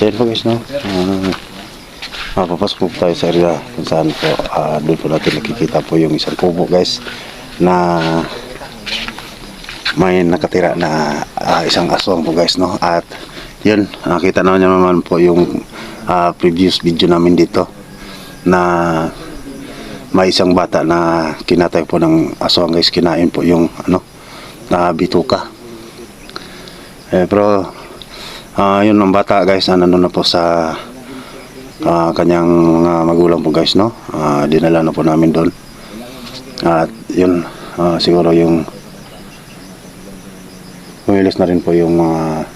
So po guys, no? Uh, mapapasok po tayo sa area kung saan po, ah, doon po natin nakikita po yung isang kubo guys na may nakatira na ah, isang aswang po guys, no? At yun, nakita naman nyo naman po yung ah, previous video namin dito na may isang bata na kinatay po ng aswang guys, kinain po yung ano, na bituka. Eh, pero ah yun ang bata guys, ano na po sa ah, kanyang mga magulang po guys, no? Ah, dinala na po namin doon. At yun, ah, siguro yung Umilis na rin po yung mga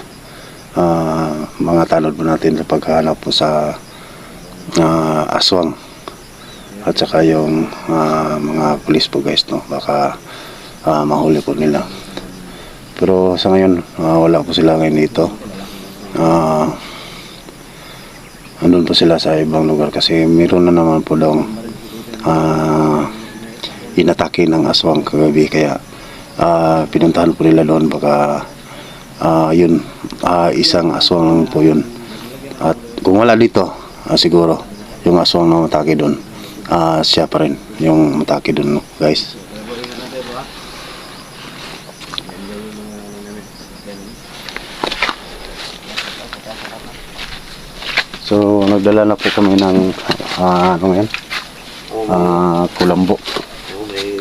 ah, mga tanod po natin sa paghahanap po sa ah, aswang at saka yung ah, mga pulis po guys no baka ah, mahuli po nila pero sa ngayon ah, wala po sila ngayon dito ah andun po sila sa ibang lugar kasi meron na naman po daw ah, inatake ng aswang kagabi. Kaya ah, pinuntahan po nila doon. Baka ah, yun ah, isang aswang lang po yun. At kung wala dito ah, siguro yung aswang na matake doon ah, siya pa rin yung matake doon guys So, nagdala na po kami ng ah, ano yan? Ah, kulambo. May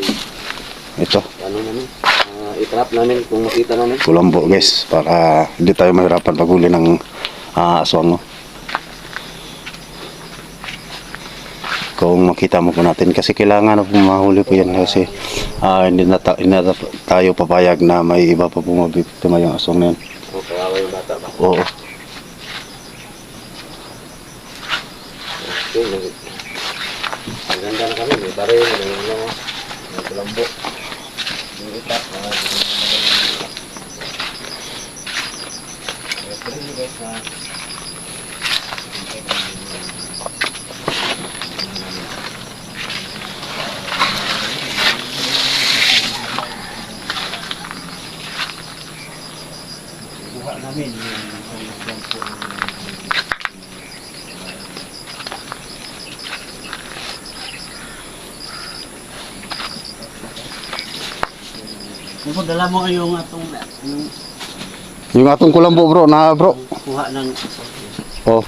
Ito, ano namin. Uh, itrap namin kung makita namin. kulambo guys para hindi tayo mahirapan paghuli ng ah, aswang no. Kung makita mo po natin kasi kailangan na po mahuli po yan kasi ah, hindi, na ta- hindi na tayo papayag na may iba pa po yung aswang na yan. O, kawawa yung bata ba? Oo. Okay, nag- ang ganda na kami. May baril, may ano, may kulambo. Yung itrap. ah, Ito rin yung guys na kuha namin yung Kung dala mo yung atong yung Yung atong kulambo bro, na bro. kuha ng Oh.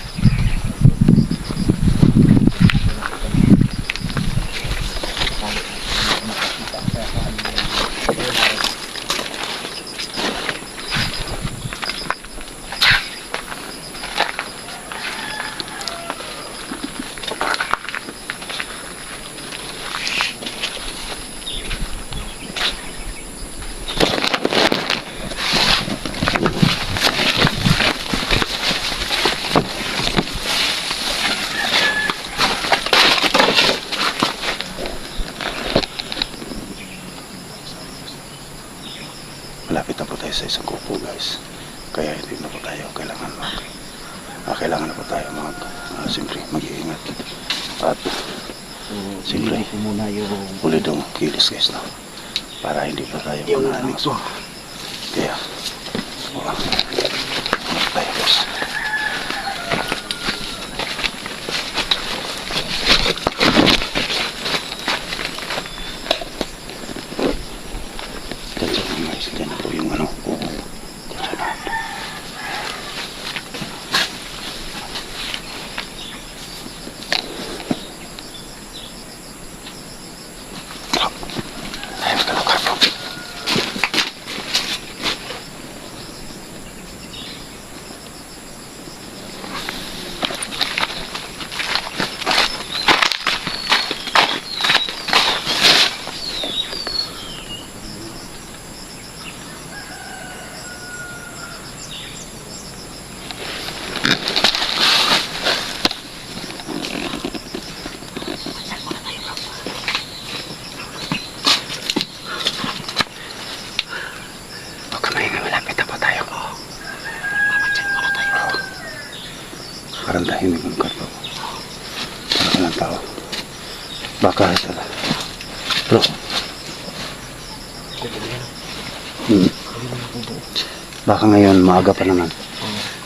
Baka ngayon maaga pa naman.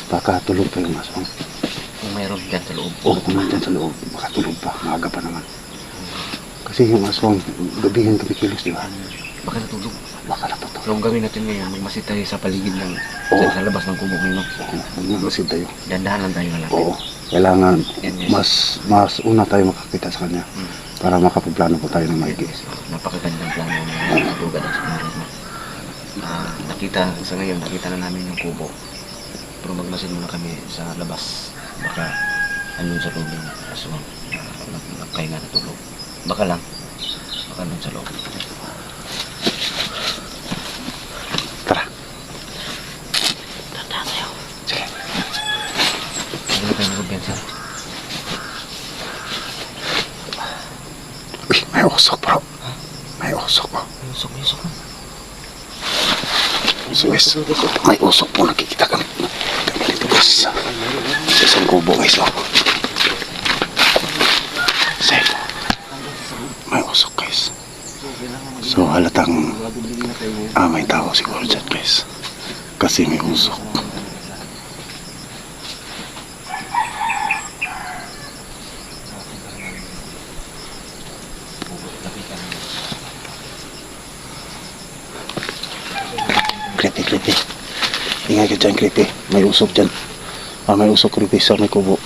Baka tulog pa yung aswang. Kung mayroon dyan sa loob. O kung nandyan sa loob, makatulog pa, maaga pa naman. Kasi yung aswang, gabihin kumikilos, di ba? Baka natulog. Baka natutulog. So, ang gawin natin ngayon, magmasid tayo sa paligid ng, Oo. sa, sa labas ng kubo ngayon. Magmamasid tayo. Dandahan lang tayo malapit. Oo. Kailangan, Yan, yes. mas mas una tayo makakita sa kanya Hmm. para makapaplano po tayo ng maigi. Yes, napakagandang plano ng katugad ang. Ah, nakita sa ngayon, nakita na namin yung kubo. Pero magmasid muna kami sa labas. Baka andun sa loob yung aswang. Uh, nagpahinga na tulog. Baka lang. Baka andun sa loob. Tara. Tanda tayo. Sige. Hindi na tayo mag-bensa. Uy, may usok bro. May usok po. Yusok, yusok. Guys, may usok po nakikita kami. Dito guys. Sa isang kubo guys. Oh. May usok guys. So halatang ah, may tao siguro dyan guys. Kasi may usok. Creepy, creepy. Ingay ka. May usok dyan. Ah, may usok, creepy, sa may kubo.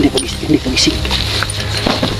Hindi pag-isip, hindi pag-isip.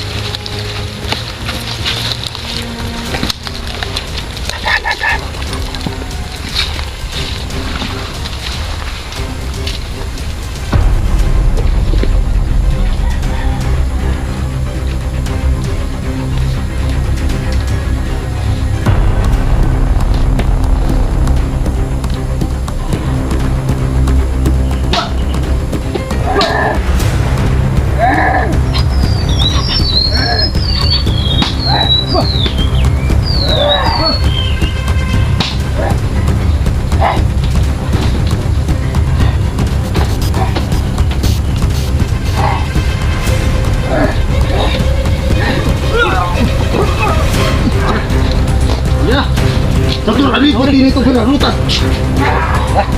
Hindi nito pinarutan?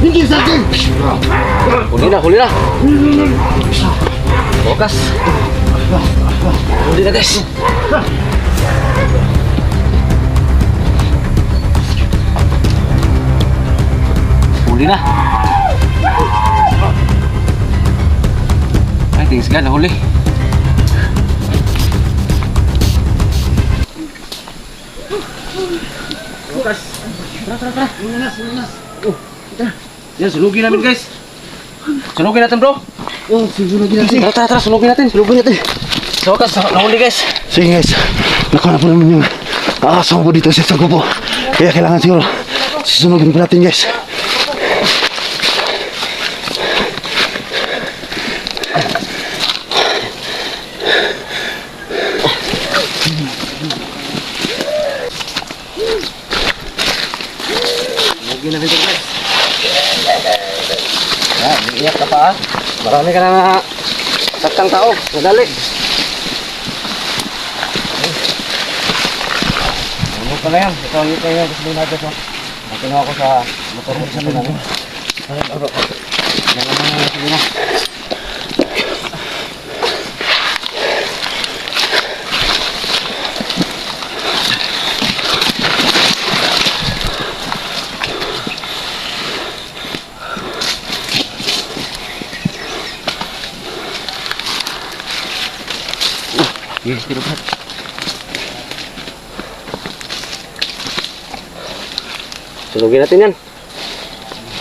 Hindi sa akin! Huli na, huli na. Bukas. Huli na guys. Huli na. Ay, tingis ka, nahuli. Bukas. Tara, tara, tara. Lunas, lunas. Oh, tara. Yan, sunugin namin guys. Sunugin natin bro. Oh, siguro ginagawa. Tara, tara, tara, sunugin natin, sunugin natin. Sa wakas, nahuli guys. Sige guys, nakuha na po namin yung asong po dito sa sago po. Kaya kailangan siguro susunugin po natin guys. Sunugin natin ito guys. Yan, iiyak ka pa ah. Marami ka na na saktang tao. Nadali. Ano pa na yan? Ito ang ito yung gusto natin so. Nakinuha ko sa motor ko sa namin. Yan naman yung sige na. Yes, tiro pa. Sunugin natin yan.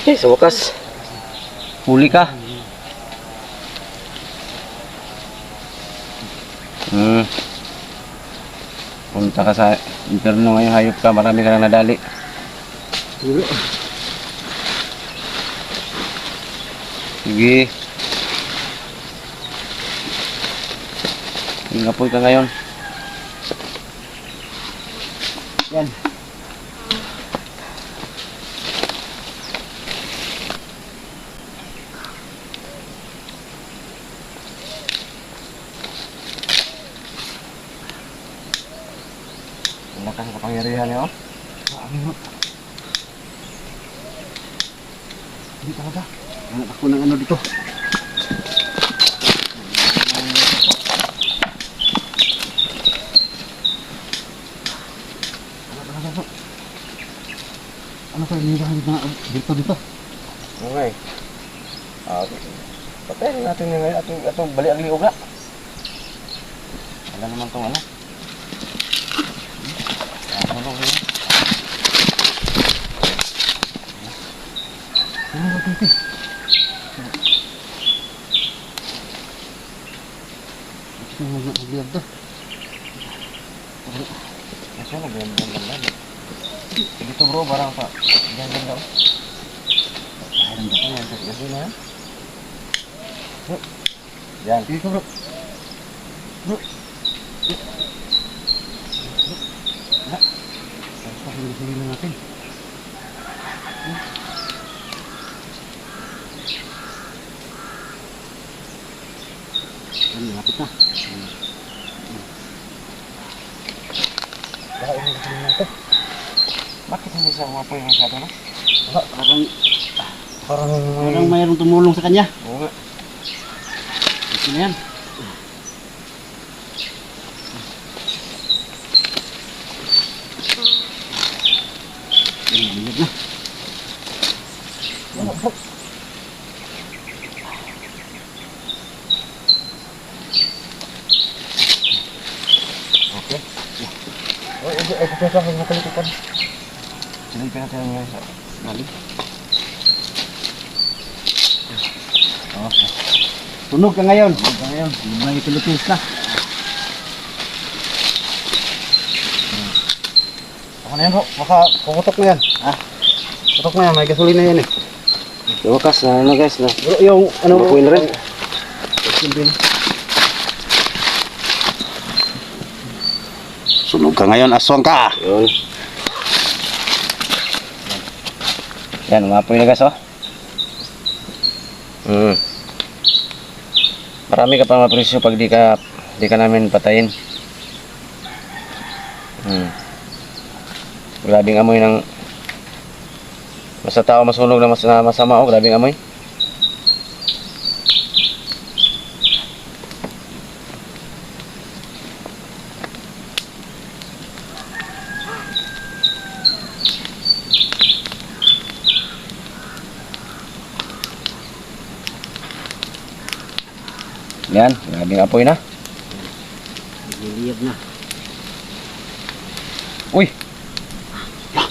Eh, sa wakas. Huli ka. Hmm. Punta ka sa interno ngayon, hayop ka, marami ka na nadali. Sige. Ingapoy ka ngayon. Yan. Ang lakas ng kapangyarihan niyo. Hindi talaga. Anak ako ng ano dito. Ano kayo nirahan na dito dito? Okay. Ah, patayin natin yung ngayon atong bali ang liog na. Wala naman tong ano. Ah, ano ba yun? Ano ba dito? Ito yung mga magliyab to. Kasi ano ganyan ganyan lang. Dito bro, barang pa. Ganyan ganyan daw. Ayun ba yan? Kasi na yan. Yan. Dito bro. Bro. Basta huli-huli na natin. Ano, lapit na. Baka ini kasi natin. Bakit hindi sa mga po yung masyado na? Wala, parang, Parang parang mayroong tumulong sa kanya. Oo nga. Ito na yan. Silipin natin ang ngayon sa nali. Okay. Tunog ka ngayon. Huwag ka ngayon. May Philippines ka. Ako na yan, bro. Baka puputok na yan. Ah, Tutok na yan, may gasolina yan eh. Sa wakas, na ano guys, na. Bro, yung ano na rin? Sunog ka ngayon, aswang ka. Yun. Yan, umapoy na oh. Hmm. Marami ka pa mapresyo pag di ka di ka namin patayin. Hmm. Grabing amoy ng Basta tao masunog na mas na masama oh, grabing amoy. Yan, grabing apoy na. Niliyab na. Uy!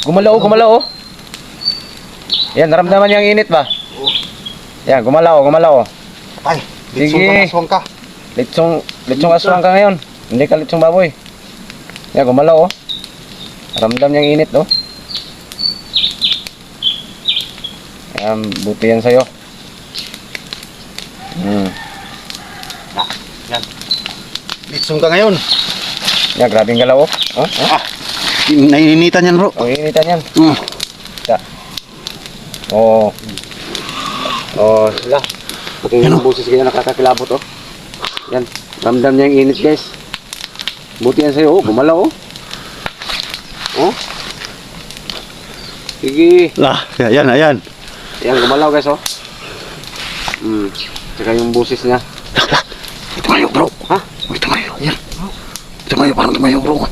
Gumalaw, gumalaw oh. Yan, naramdaman niya ang init ba? Yan, gumalaw, gumalaw. Ay, Sige. litsong ka, aswang ka. Litsong, litsong aswang ka ngayon. Hindi ka litsong baboy. Yan, gumalaw oh. Ramdam niya ang init oh. Yan, buti yan sa'yo. Hmm. Litsong ka ngayon. Yan, grabing galaw oh. Oh, oh. Ah, naininitan yan bro. Ang initan yan. Mm. Oo. Oh, sila. Pati yung boses kaya nakakakilabot oh. Yan. Ramdam niya yung init guys. Buti yan sa'yo oh. Gumalaw oh. Oh. Sige. Ah, yan, ayan. Yan, gumalaw guys oh. Hmm. Tsaka yung boses niya. May tumayo bro. Ha? May tumayo. Yan. Tumayo, parang tumayo bro.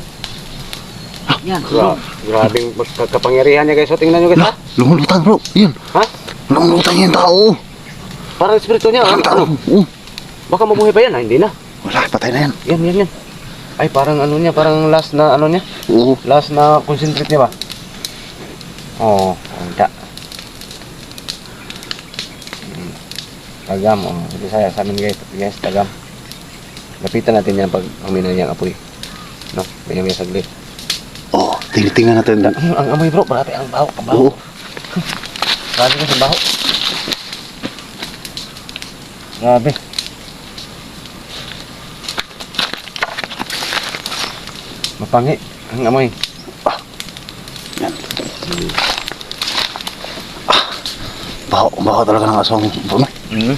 Yan. Gra grabing kapangyarihan niya guys oh. Tingnan nyo guys ha. Lumulutang bro. Yan. Ha? Lumulutang yung tao. Parang espiritu niya. Parang tao. Ano? Oh, Baka mabuhay pa yan ha. Hindi na. wala, patay na yan. Yan, yan, yan. Ay, parang ano niya. Parang last na ano niya. Oo. Last na concentrate niya ba? Oo, oh, hindi. Hmm. Tagam, oh. Ito saya sa amin guys, guys, tagam. Lapitan natin yan pag uminan niya ang apoy. No, may may saglit. Oh, tinitingnan natin. Dan. Ang, ang amoy bro, marami ang baho, ang baho. Oo. Grabe ka sa baho. Grabe. Mapangi ang amoy. Yan. Ah, baho, baho talaga ng aswang bro. Mm.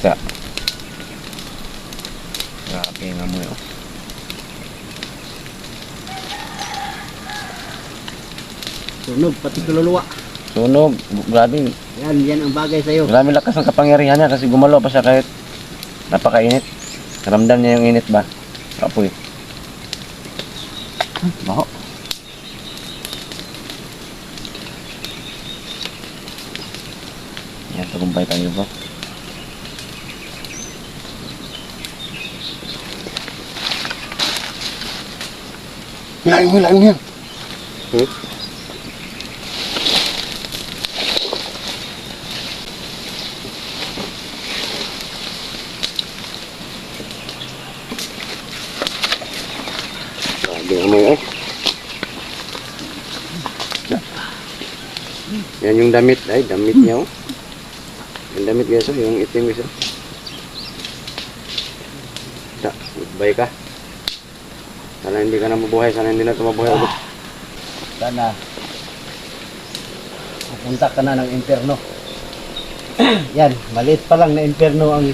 Ya. Grabe ang amoy oh. Sunog, pati kaluluwa. Sunog, grabe. Yan, yan ang bagay sa'yo. Grabe lakas ng kapangyarihan niya kasi gumalaw pa siya kahit napakainit. Ramdam niya yung init ba? Apoy. Hmm, Baho. Yan, tagumpay tayo bro. Hilahin mo, hilahin mo yan. Hmm? Grabe ang eh. Yan yung damit. Ay, damit niya oh. Yung damit guys oh, yung itim guys oh. Ta, goodbye ka. Sana hindi ka na mabuhay, sana hindi na ito mabuhay ulit. Sana pupunta ka na ng impyerno. yan, maliit pa lang na impyerno ang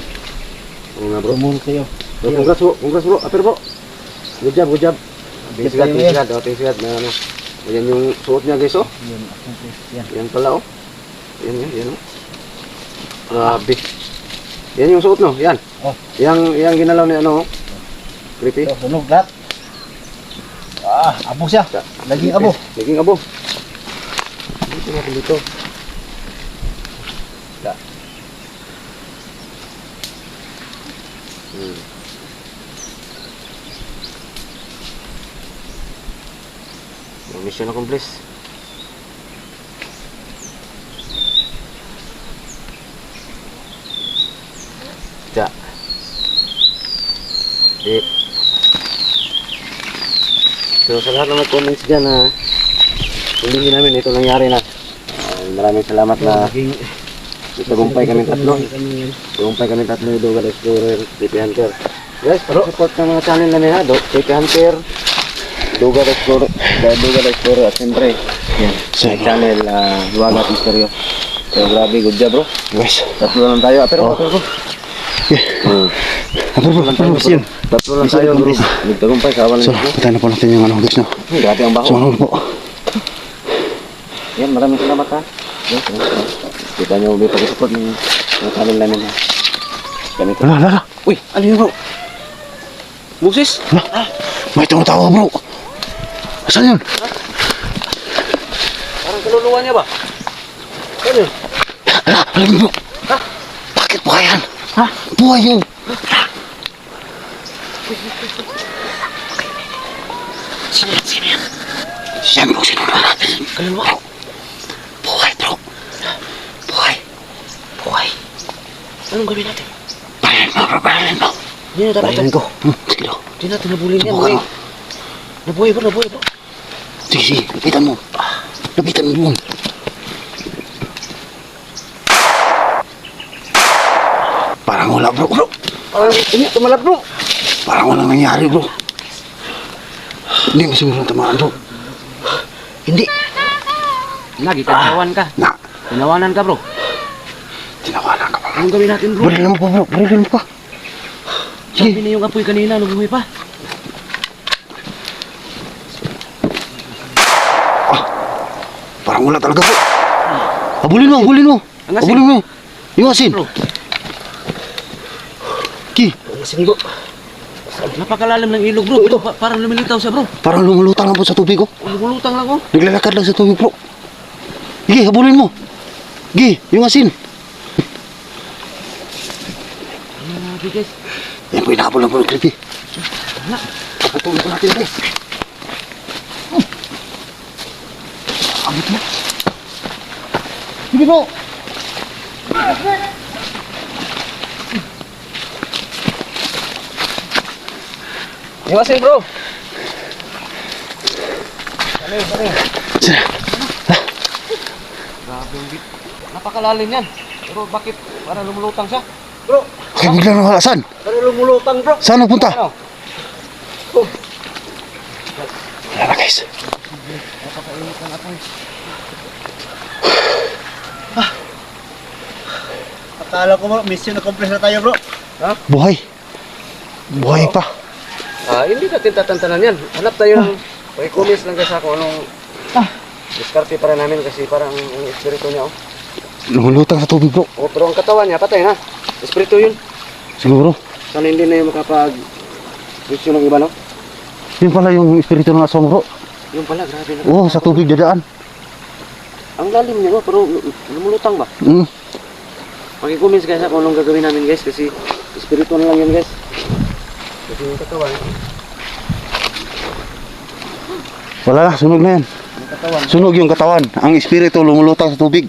Oo nga bro. tumulong sa'yo. Bro, congrats bro, congrats bro, apir bro. Good job, good job. Tayo, tingsigat, oh, tingsigat, na ano. Ayan yung suot niya guys oh. Accomplish. Yan. Yan pala oh. Yan yan, yan oh. Grabe. Yan yung suot no, yan. Oh. Yang, yang ginalaw ni ano oh. Creepy. Ito, sunog lahat. Ah, abo siya. Laging abo. Naging abo. Dito natin dito. Da. Hmm. Mission accomplished. Da. Di. So sa lahat ng nag-comments dyan na hindi namin ito nangyari na. Ah, maraming salamat na Laging itagumpay kami tatlo. Tagumpay kami tatlo yung Dogal Explorer, TP Hunter. Guys, support ng mga channel namin ha. Do, TP Hunter, Dogal Explorer, Dogal Explorer at siyempre, yan, Sa sa channel, uh, Luwaga at Misteryo. So grabe, good job bro. Guys. Tatlo lang tayo. Ah, pero Oh. okay bro. Hmm. Ano bro, ano bro, yan. Tatlo lang tayo accomplished. Nagtagumpay sa awalan So, puntahan na po natin yung ano guys no. Grabe ang baho. So, ano po. Yan, maraming salamat ha. Kita nyo, may pag-support ng ng channel namin ha. Kami to. Wala, wala. Uy, ano yun bro? Moses? Wala. May tumatawa bro. Saan yun? Parang kaluluwa niya ba? Ano yun? Ala, alam mo bro. Bakit buhay yan? Ha? Buhay yun. Sino yan? Sino yan? Siya bro, sinunod natin. Kaluluwa? Buhay bro. Buhay. Buhay. Anong gawin natin? Bayan mo bro, bayan mo. Hindi na dapat. Bayan ko. Hmm, sige bro. Hindi natin nabulin yan. Subukan mo. Nabuhay bro, nabuhay bro. Sige, sige. Lapitan mo. Lapitan mo bro. Parang wala bro, bro. Parang ini tumalab bro. Parang walang nangyari bro. Hindi mo siguro tamaan bro. Hindi. Lagi tinawanan ka. Na, Tinawanan ka bro. tinawanan ka pa. Anong gawin natin bro? Barilan mo pa bro, barilan mo pa. Sabi na yung apoy kanina, nabuhay pa. Parang wala talaga bro. Habulin mo, habulin mo. Ang asin. Habulin mo. Yung asin. Bro. Ki, Lasing bro. Napakalalim ng ilog bro. Ito, pa- parang lumilitaw siya bro. parang lumulutang lang po sa tubig oh. Lumulutang lang oh. Naglalakad lang sa tubig bro. Gi, habulin mo. Gi, yung asin. Grabe guys. Yan po, inahabol lang po ng creepy. Wala. Pagpatuloy po natin bro. Abot mo. Sige bro. Iwasin bro. Sira. Grabe yung bit. Napakalalim yan. Pero bakit parang lumulutang siya? Bro, Kaya bigla nawala. Saan? parang lumulutang bro. Saan nagpunta? Ano? Wala na guys. Napakainit ng apoy. Akala ko bro, mission accomplished na tayo bro. Buhay. Buhay pa. Ah, hindi natin tatantanan yan. Hanap tayo ng... May comments lang kasi kung anong... Diskarte para namin kasi parang ang espiritu niya oh. Lumulutang sa tubig bro. Oh, pero ang katawan niya, patay na. Espiritu yun. Siguro. Sana hindi na yung makapag... Vision ng iba, no? Yun pala yung espiritu ng aswang bro. Yung pala, grabe na. Oo, sa tubig dadaan. Ang lalim niya, oh, pero lumulutang ba? Mm. Paki-comments guys ha, kung anong gagawin namin guys kasi espiritu na lang yan guys. Kasi yung katawan, Wala na, sunog na yan. yung katawan. Sunog yung katawan. Ang espiritu lumulutang sa tubig.